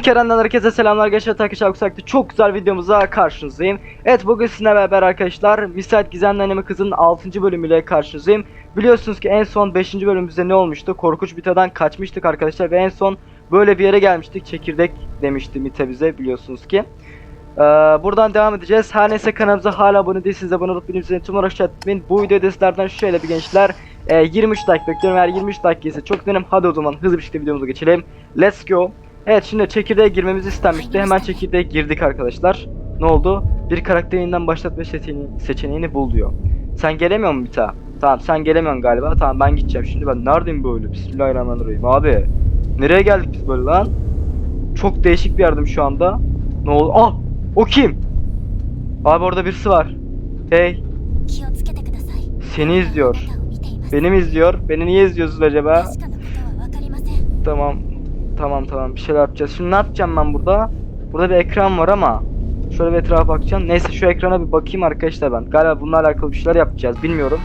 Kerem'den herkese selamlar arkadaşlar Takış Aksak'ta çok güzel videomuza karşınızdayım. Evet bugün sizinle beraber arkadaşlar Müsait Gizemli Anime Kız'ın 6. bölümüyle karşınızdayım. Biliyorsunuz ki en son 5. bölümümüzde ne olmuştu? Korkunç Mita'dan kaçmıştık arkadaşlar ve en son böyle bir yere gelmiştik. Çekirdek demişti Mita bize biliyorsunuz ki. Ee, buradan devam edeceğiz. Her neyse kanalımıza hala abone değilseniz abone olup bildirimleri tüm olarak. Bu videoda sizlerden şöyle bir gençler e, 23 like bekliyorum. Eğer 23 like gelirse çok sevinirim. Hadi o zaman hızlı bir şekilde videomuza geçelim. Let's go. Evet şimdi çekirdeğe girmemiz istenmişti. Hemen çekirdeğe girdik arkadaşlar. Ne oldu? Bir karakterinden başlatma seçeneğini, seçeneğini bul diyor. Sen gelemiyor musun bir daha? Tamam sen gelemiyorsun galiba. Tamam ben gideceğim şimdi. Ben neredeyim böyle? Bismillahirrahmanirrahim. Abi nereye geldik biz böyle lan? Çok değişik bir yerdim şu anda. Ne oldu? Ah! O kim? Abi orada birisi var. Hey. Seni izliyor. Benim izliyor. Beni niye izliyorsunuz acaba? Tamam. Tamam tamam bir şeyler yapacağız. Şimdi ne yapacağım ben burada? Burada bir ekran var ama şöyle bir etrafa bakacağım. Neyse şu ekrana bir bakayım arkadaşlar ben. Galiba bununla alakalı bir şeyler yapacağız. Bilmiyorum.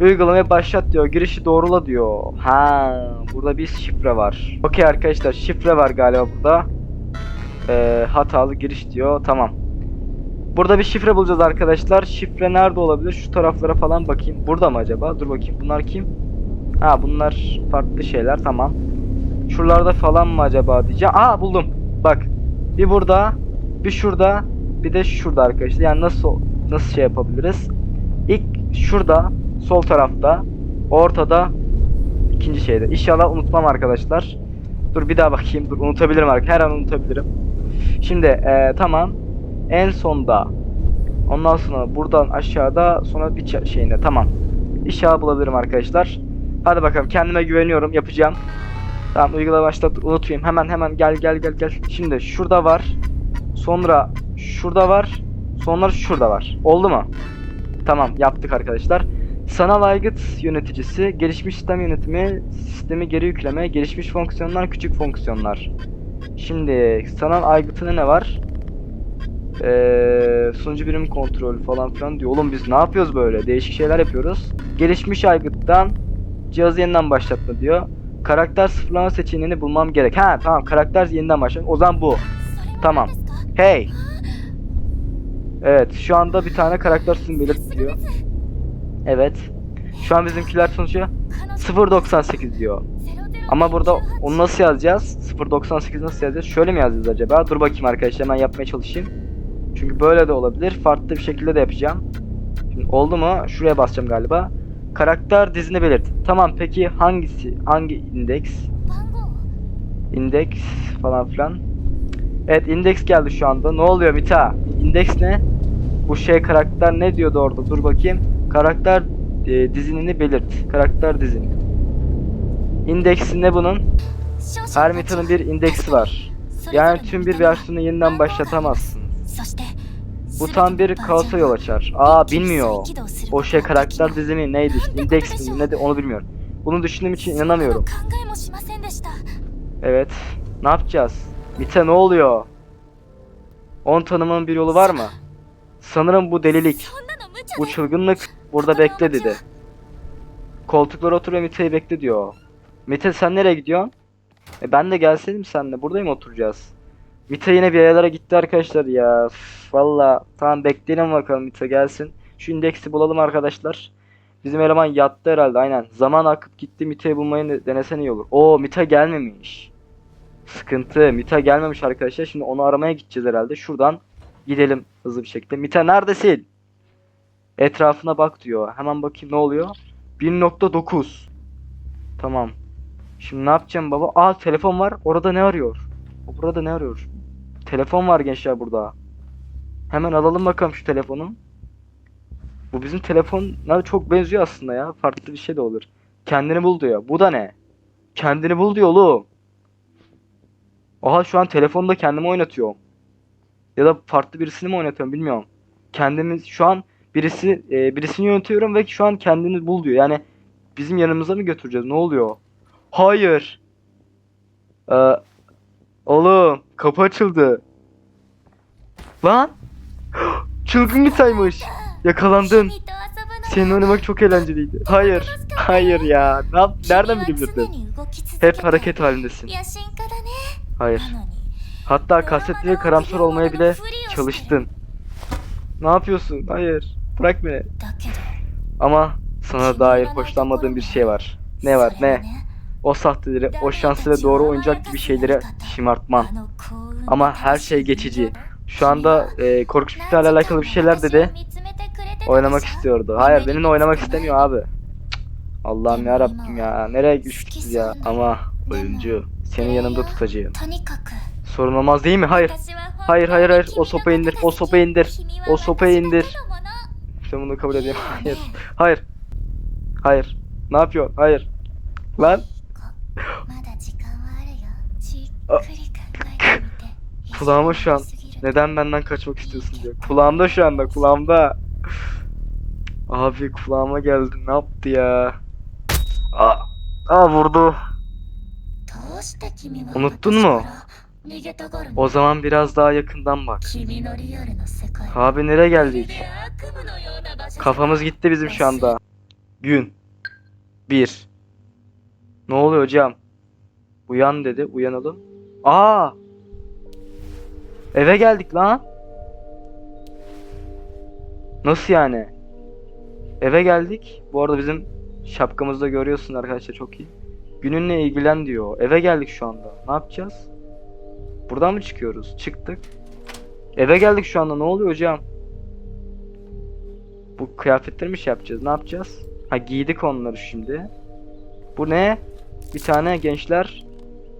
Uygulamayı başlat diyor. Girişi doğrula diyor. Ha, burada bir şifre var. Okey arkadaşlar şifre var galiba burada. Ee, hatalı giriş diyor. Tamam. Burada bir şifre bulacağız arkadaşlar. Şifre nerede olabilir? Şu taraflara falan bakayım. Burada mı acaba? Dur bakayım. Bunlar kim? Ha bunlar farklı şeyler. Tamam. Şuralarda falan mı acaba diyeceğim. Aa buldum. Bak. Bir burada, bir şurada, bir de şurada arkadaşlar. Yani nasıl nasıl şey yapabiliriz? İlk şurada, sol tarafta, ortada, ikinci şeyde. İnşallah unutmam arkadaşlar. Dur bir daha bakayım. Dur unutabilirim arkadaşlar. Her an unutabilirim. Şimdi eee, tamam. En sonda. Ondan sonra buradan aşağıda sonra bir şeyinde. Tamam. İnşallah bulabilirim arkadaşlar. Hadi bakalım kendime güveniyorum. Yapacağım. Tamam uygulama başlat unutmayayım. Hemen hemen gel gel gel gel. Şimdi şurada var. Sonra şurada var. Sonra şurada var. Oldu mu? Tamam yaptık arkadaşlar. Sanal aygıt yöneticisi, gelişmiş sistem yönetimi, sistemi geri yükleme, gelişmiş fonksiyonlar, küçük fonksiyonlar. Şimdi sanal aygıtında ne var? Ee, sunucu birim kontrolü falan filan diyor. Oğlum biz ne yapıyoruz böyle? Değişik şeyler yapıyoruz. Gelişmiş aygıttan cihazı yeniden başlatma diyor. Karakter sıfırlama seçeneğini bulmam gerek. Ha tamam karakter yeniden başlayalım. O zaman bu. Tamam. Hey. Evet şu anda bir tane karakter sizin belirtiliyor. Evet. Şu an bizimkiler sonuçta 098 diyor. Ama burada onu nasıl yazacağız? 098 nasıl yazacağız? Şöyle mi yazacağız acaba? Dur bakayım arkadaşlar hemen yapmaya çalışayım. Çünkü böyle de olabilir. Farklı bir şekilde de yapacağım. Şimdi oldu mu? Şuraya basacağım galiba. Karakter dizini belirt. Tamam peki hangisi? Hangi indeks? İndeks falan filan. Evet indeks geldi şu anda. Ne oluyor Mita? İndeks ne? Bu şey karakter ne diyordu orada? Dur bakayım. Karakter e, dizinini belirt. Karakter dizini. İndeksi ne bunun? Her Mita'nın bir indeksi var. Yani tüm bir versiyonu yeniden başlatamazsın. Bu tam bir kaosa yol açar. Aa bilmiyor. O şey karakter dizimi neydi işte mi ne de onu bilmiyorum. Bunu düşündüğüm için inanamıyorum. Evet. Ne yapacağız? Mite ne oluyor? On tanımının bir yolu var mı? Sanırım bu delilik. Bu çılgınlık. Burada bekle dedi. Koltuklara otur ve Mite'yi bekle diyor. Mite sen nereye gidiyorsun? E ben de gelseydim senle. Buradayım oturacağız. Mite yine bir yerlere gitti arkadaşlar ya. Valla tamam bekleyelim bakalım Mite gelsin. Şu indeksi bulalım arkadaşlar. Bizim eleman yattı herhalde aynen. Zaman akıp gitti Mite'yi bulmayı ne- denesen iyi olur. Oo Mite gelmemiş. Sıkıntı. Mite gelmemiş arkadaşlar. Şimdi onu aramaya gideceğiz herhalde. Şuradan gidelim hızlı bir şekilde. Mite neredesin? Etrafına bak diyor. Hemen bakayım ne oluyor. 1.9. Tamam. Şimdi ne yapacağım baba? Aa telefon var. Orada ne arıyor? O burada ne arıyor? Telefon var gençler burada. Hemen alalım bakalım şu telefonu. Bu bizim telefonlara çok benziyor aslında ya. Farklı bir şey de olur. Kendini bul diyor. Bu da ne? Kendini bul diyor oğlum. Aha şu an telefonda kendimi oynatıyorum. Ya da farklı birisini mi oynatıyorum bilmiyorum. Kendimiz şu an birisi e, birisini yönetiyorum ve şu an kendini bul diyor. Yani bizim yanımıza mı götüreceğiz? Ne oluyor? Hayır. Ee, Oğlum kapı açıldı. Lan. Çılgın saymış. Yakalandın. Seninle oynamak çok eğlenceliydi. Hayır. Hayır ya. Ne yap Nereden bilebilirdin? Hep hareket halindesin. Hayır. Hatta kastetli karamsar olmaya bile çalıştın. Ne yapıyorsun? Hayır. Bırak beni. Ama sana dair hoşlanmadığım bir şey var. Ne var ne? O sahteleri, o şanslı ve doğru oyuncak gibi şeylere şımartman. Ama her şey geçici. Şu anda e, korkunç bitlerle alakalı bir şeyler dedi. Oynamak istiyordu. Hayır benimle oynamak istemiyor abi. Allah'ım ya Rabbim ya. Nereye güçlüsüz ya. Ama oyuncu. Seni yanımda tutacağım. Sorun olmaz değil mi? Hayır. Hayır hayır hayır. O sopa indir. O sopa indir. O sopa indir. İşte bunu kabul edeyim. Hayır. Hayır. Hayır. Ne yapıyor? Hayır. Lan. Kulağıma şu an neden benden kaçmak istiyorsun diyor. Kulağımda şu anda kulağımda. Abi kulağıma geldi ne yaptı ya? Aa, aa vurdu. Unuttun mu? O zaman biraz daha yakından bak. Abi nereye geldik? Kafamız gitti bizim şu anda. Gün. Bir. Ne oluyor hocam? Uyan dedi. Uyanalım. Aa! Eve geldik lan. Nasıl yani? Eve geldik. Bu arada bizim şapkamızda görüyorsun arkadaşlar çok iyi. Gününle ilgilen diyor. Eve geldik şu anda. Ne yapacağız? Buradan mı çıkıyoruz? Çıktık. Eve geldik şu anda. Ne oluyor hocam? Bu kıyafetleri mi şey yapacağız? Ne yapacağız? Ha giydik onları şimdi. Bu ne? Bir tane gençler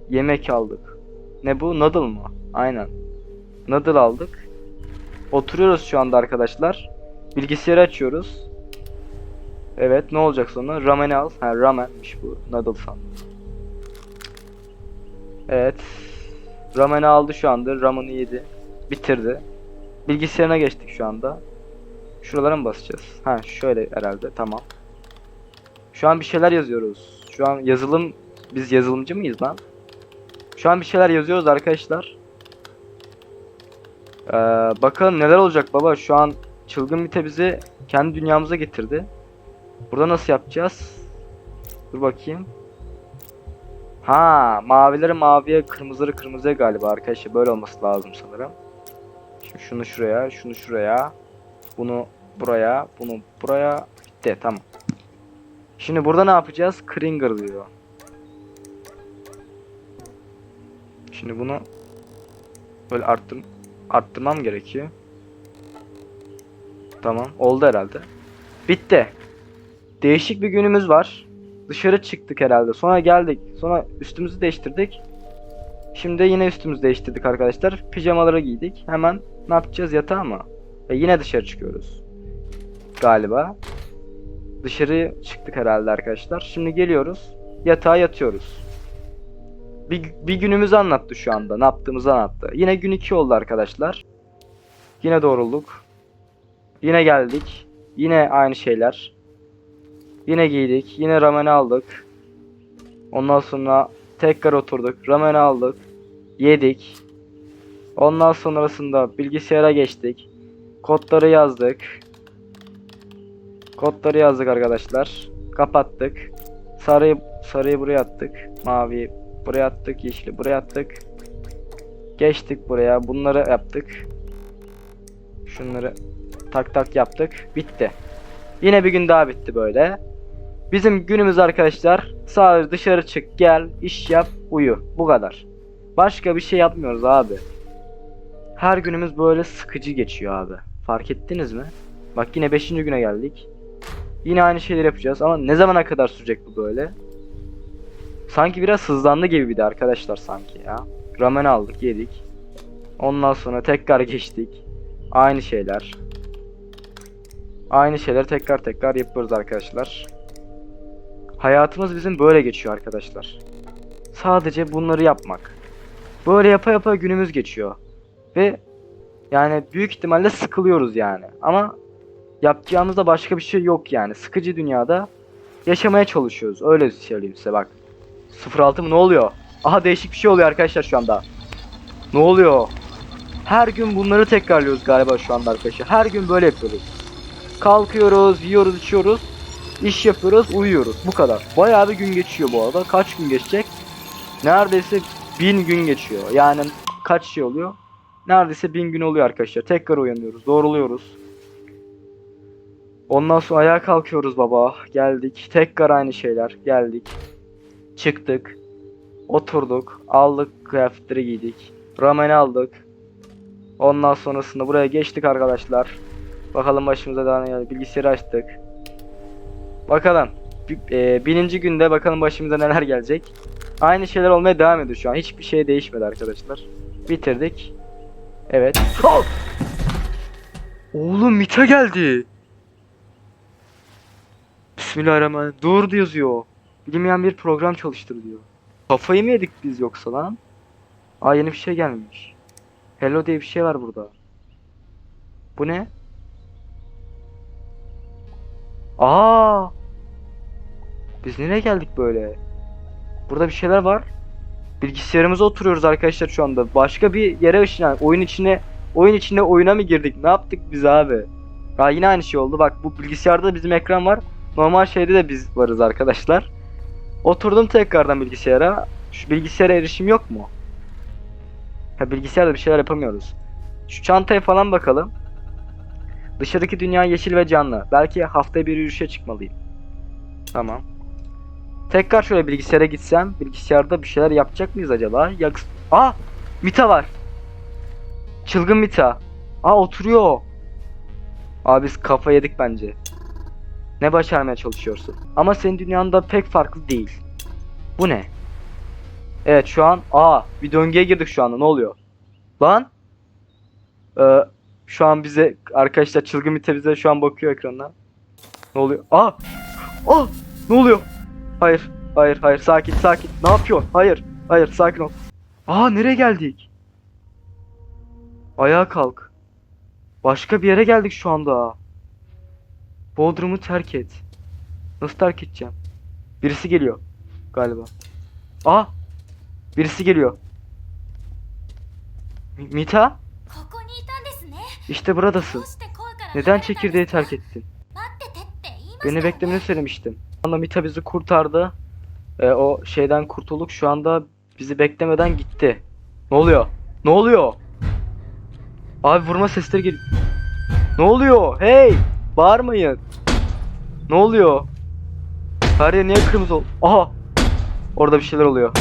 yemek aldık. Ne bu? Noodle mı? Aynen. Noodle aldık. Oturuyoruz şu anda arkadaşlar. Bilgisayarı açıyoruz. Evet ne olacak sonra? Ramen al. Ha ramenmiş bu. Noodle sandım. Evet. Ramen'i aldı şu anda. Ramen'i yedi. Bitirdi. Bilgisayarına geçtik şu anda. Şuralara mı basacağız? Ha şöyle herhalde tamam. Şu an bir şeyler yazıyoruz. Şu an yazılım biz yazılımcı mıyız lan? Şu an bir şeyler yazıyoruz arkadaşlar. Ee, bakalım neler olacak baba. Şu an çılgın Mite bizi kendi dünyamıza getirdi. Burada nasıl yapacağız? Dur bakayım. Ha, mavileri maviye, kırmızıları kırmızıya galiba arkadaşlar. Böyle olması lazım sanırım. Şimdi şunu şuraya, şunu şuraya. Bunu buraya, bunu buraya. Bitti tamam. Şimdi burada ne yapacağız? Kringer diyor. Şimdi bunu böyle arttır arttırmam gerekiyor. Tamam, oldu herhalde. Bitti. Değişik bir günümüz var. Dışarı çıktık herhalde. Sonra geldik. Sonra üstümüzü değiştirdik. Şimdi yine üstümüzü değiştirdik arkadaşlar. Pijamaları giydik. Hemen ne yapacağız? Yatağa mı? Ve yine dışarı çıkıyoruz. Galiba. Dışarı çıktık herhalde arkadaşlar. Şimdi geliyoruz. Yatağa yatıyoruz. Bir, bir günümüzü anlattı şu anda. Ne yaptığımızı anlattı. Yine gün 2 oldu arkadaşlar. Yine doğrulduk. Yine geldik. Yine aynı şeyler. Yine giydik. Yine ramen aldık. Ondan sonra tekrar oturduk. Ramen aldık. Yedik. Ondan sonrasında bilgisayara geçtik. Kodları yazdık. Kodları yazdık arkadaşlar. Kapattık. Sarıyı sarıyı buraya attık. Maviyi buraya attık. Yeşili buraya attık. Geçtik buraya. Bunları yaptık. Şunları tak tak yaptık. Bitti. Yine bir gün daha bitti böyle. Bizim günümüz arkadaşlar sadece dışarı çık, gel, iş yap, uyu. Bu kadar. Başka bir şey yapmıyoruz abi. Her günümüz böyle sıkıcı geçiyor abi. Fark ettiniz mi? Bak yine 5. güne geldik. Yine aynı şeyleri yapacağız ama ne zamana kadar sürecek bu böyle? Sanki biraz hızlandı gibi bir de arkadaşlar sanki ya. Ramen aldık, yedik. Ondan sonra tekrar geçtik. Aynı şeyler. Aynı şeyleri tekrar tekrar yapıyoruz arkadaşlar. Hayatımız bizim böyle geçiyor arkadaşlar. Sadece bunları yapmak. Böyle yapa yapa günümüz geçiyor. Ve yani büyük ihtimalle sıkılıyoruz yani. Ama yapacağımızda başka bir şey yok yani. Sıkıcı dünyada yaşamaya çalışıyoruz. Öyle söyleyeyim size bak. 06 mı ne oluyor? Aha değişik bir şey oluyor arkadaşlar şu anda. Ne oluyor? Her gün bunları tekrarlıyoruz galiba şu anda arkadaşlar. Her gün böyle yapıyoruz. Kalkıyoruz, yiyoruz, içiyoruz. iş yapıyoruz, uyuyoruz. Bu kadar. Bayağı bir gün geçiyor bu arada. Kaç gün geçecek? Neredeyse bin gün geçiyor. Yani kaç şey oluyor? Neredeyse bin gün oluyor arkadaşlar. Tekrar uyanıyoruz. Doğruluyoruz. Ondan sonra ayağa kalkıyoruz baba. Geldik. Tekrar aynı şeyler. Geldik. Çıktık. Oturduk. Aldık kıyafetleri giydik. Ramen aldık. Ondan sonrasında buraya geçtik arkadaşlar. Bakalım başımıza daha ne geldi. Bilgisayarı açtık. Bakalım. E, bininci günde bakalım başımıza neler gelecek. Aynı şeyler olmaya devam ediyor şu an. Hiçbir şey değişmedi arkadaşlar. Bitirdik. Evet. Oğlum Mita geldi. Bismillahirrahmanirrahim. Dur yazıyor. Bilinmeyen bir program çalıştır diyor. Kafayı mı yedik biz yoksa lan? Aa yeni bir şey gelmiş. Hello diye bir şey var burada. Bu ne? Aa! Biz nereye geldik böyle? Burada bir şeyler var. Bilgisayarımıza oturuyoruz arkadaşlar şu anda. Başka bir yere ışın oyun içine oyun içinde oyuna mı girdik? Ne yaptık biz abi? Ya yine aynı şey oldu. Bak bu bilgisayarda da bizim ekran var. Normal şeyde de biz varız arkadaşlar. Oturdum tekrardan bilgisayara. Şu bilgisayara erişim yok mu? Ha bilgisayarda bir şeyler yapamıyoruz. Şu çantaya falan bakalım. Dışarıdaki dünya yeşil ve canlı. Belki haftaya bir yürüyüşe çıkmalıyım. Tamam. Tekrar şöyle bilgisayara gitsem, bilgisayarda bir şeyler yapacak mıyız acaba? Yak Aa! Mita var. Çılgın Mita. Aa oturuyor. Abi biz kafa yedik bence. Ne başarmaya çalışıyorsun? Ama senin dünyanda pek farklı değil. Bu ne? Evet şu an aa bir döngüye girdik şu anda ne oluyor? Lan? Ee, şu an bize arkadaşlar çılgın Mita bize şu an bakıyor ekrandan. Ne oluyor? Aa! Aa! Ne oluyor? Hayır, hayır, hayır. Sakin, sakin. Ne yapıyor? Hayır, hayır. Sakin ol. Aa, nereye geldik? Ayağa kalk. Başka bir yere geldik şu anda. Bodrum'u terk et. Nasıl terk edeceğim? Birisi geliyor galiba. Aa! Birisi geliyor. Mita? İşte buradasın. Neden çekirdeği terk ettin? Beni beklemeni söylemiştim. Ama Mita bizi kurtardı. E, o şeyden kurtulduk. Şu anda bizi beklemeden gitti. Ne oluyor? Ne oluyor? Abi vurma sesleri geliyor. Ne oluyor? Hey! Bağırmayın. Ne oluyor? Her yer niye kırmızı ol? Aha. Orada bir şeyler oluyor.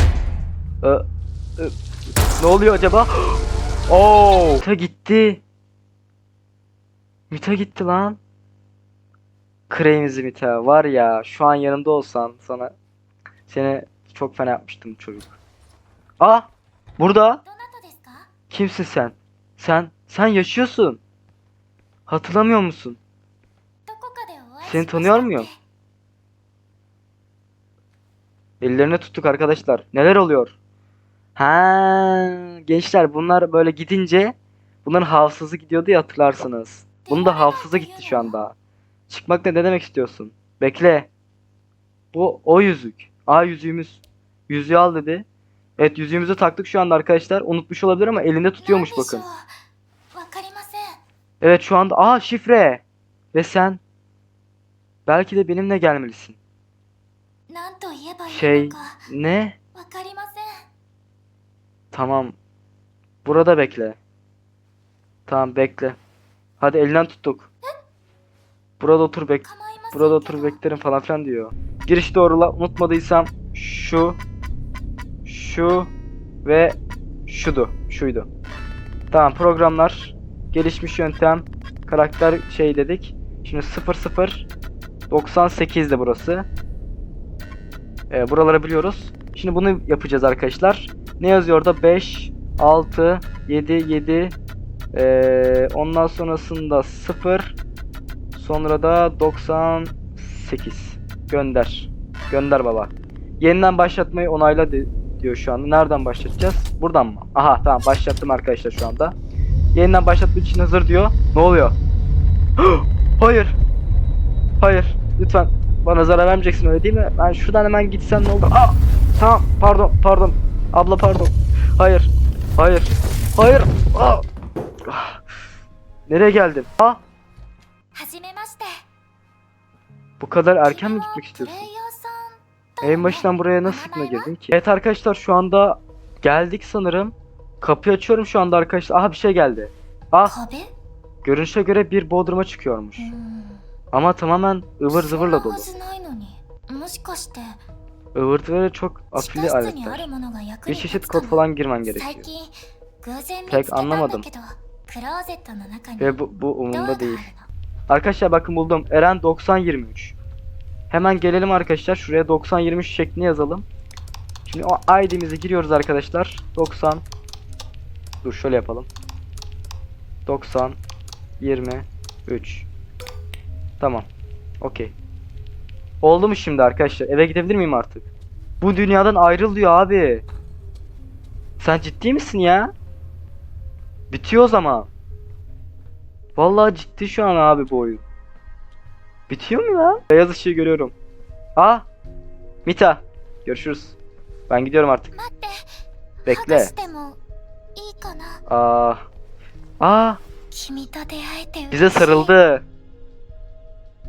Ee, e, ne oluyor acaba? Oo! Mita gitti. Mita gitti lan. Crazy Mita var ya şu an yanımda olsan sana seni çok fena yapmıştım çocuk. Aa! Burada. Kimsin sen? Sen sen yaşıyorsun. Hatırlamıyor musun? Seni tanıyor muyum? Ellerine tuttuk arkadaşlar. Neler oluyor? Ha gençler bunlar böyle gidince bunların hafızası gidiyordu ya hatırlarsınız. Bunun da hafızası gitti şu anda. Çıkmak ne, ne demek istiyorsun? Bekle. Bu o yüzük. A yüzüğümüz. Yüzüğü al dedi. Evet yüzüğümüzü taktık şu anda arkadaşlar. Unutmuş olabilir ama elinde tutuyormuş bakın. Evet şu anda. Aa şifre. Ve sen Belki de benimle gelmelisin. Şey ne? Tamam. Burada bekle. Tamam bekle. Hadi elinden tuttuk. Burada otur bek. Burada otur beklerim falan filan diyor. Giriş doğrula unutmadıysam şu şu ve şudu. Şuydu. Tamam programlar gelişmiş yöntem karakter şey dedik. Şimdi 00 98 de burası. Ee, buraları biliyoruz. Şimdi bunu yapacağız arkadaşlar. Ne yazıyor orada? 5, 6, 7, 7. Ee, ondan sonrasında 0. Sonra da 98. Gönder. Gönder baba. Yeniden başlatmayı onayla di- diyor şu anda. Nereden başlatacağız? Buradan mı? Aha tamam başlattım arkadaşlar şu anda. Yeniden başlatmak için hazır diyor. Ne oluyor? Hayır. Hayır. Lütfen bana zarar vermeyeceksin öyle değil mi? Ben şuradan hemen gitsen ne olur? Aa! Tamam pardon pardon. Abla pardon. Hayır. Hayır. Hayır. Aa! Nereye geldim? Ha? Bu kadar erken mi gitmek istiyorsun? En başından buraya nasıl sıkma girdin ki? Evet arkadaşlar şu anda geldik sanırım. Kapıyı açıyorum şu anda arkadaşlar. Aha bir şey geldi. Ah. Görünüşe göre bir bodruma çıkıyormuş. Ama tamamen ıvır zıvırla dolu. Ivır zıvırı çok afili aletler. Bir çeşit kod falan girmen gerekiyor. Pek anlamadım. Ve bu, bu umurumda değil. Arkadaşlar bakın buldum. Eren 9023. Hemen gelelim arkadaşlar. Şuraya 9023 şeklini yazalım. Şimdi o ID'mizi giriyoruz arkadaşlar. 90 Dur şöyle yapalım. 90 23 Tamam. Okey. Oldu mu şimdi arkadaşlar? Eve gidebilir miyim artık? Bu dünyadan ayrılıyor abi. Sen ciddi misin ya? Bitiyor o zaman. Vallahi ciddi şu an abi bu oyun. Bitiyor mu lan? Beyaz ışığı görüyorum. Aa! Mita. Görüşürüz. Ben gidiyorum artık. Bekle. Aa. Aa. Ah. Ah! Bize sarıldı.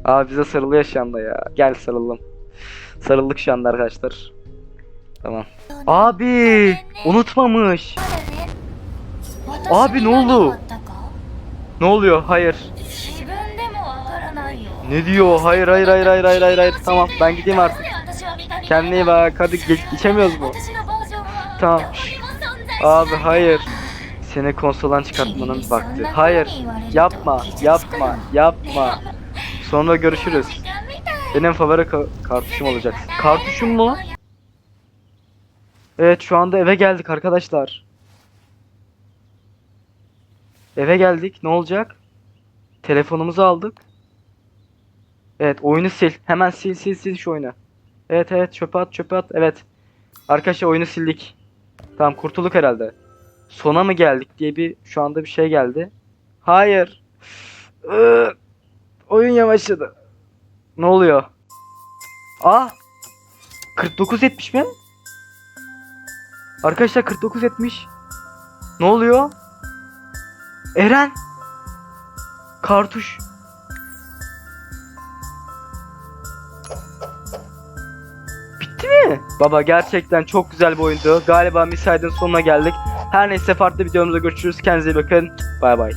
Aa bize sarılıyor şu anda ya. Gel sarılalım. Sarıldık şu anda arkadaşlar. Tamam. Abi unutmamış. Abi ne oldu? Ne oluyor? Hayır. Ne diyor? Hayır hayır hayır hayır hayır hayır hayır. Tamam ben gideyim artık. Kendine iyi bak. Hadi geç, geçemiyoruz mu? Tamam. Abi hayır. Seni konsoldan çıkartmanın vakti. Hayır. Yapma. Yapma. Yapma. Sonra görüşürüz. Benim favori ka- kartuşum olacak. Kartuşum mu? Evet şu anda eve geldik arkadaşlar. Eve geldik. Ne olacak? Telefonumuzu aldık. Evet oyunu sil. Hemen sil sil sil şu oyunu. Evet evet çöpe at çöpe at. Evet. Arkadaşlar oyunu sildik. Tamam kurtulduk herhalde. Sona mı geldik diye bir şu anda bir şey geldi. Hayır. Oyun yavaşladı. Ne oluyor? Aa! 49.70 mi? Arkadaşlar 49.70. Ne oluyor? Eren! Kartuş. Bitti mi? Baba gerçekten çok güzel bir oyundu. Galiba Misail'in sonuna geldik. Her neyse farklı videomuzda görüşürüz. Kendinize iyi bakın. Bay bay.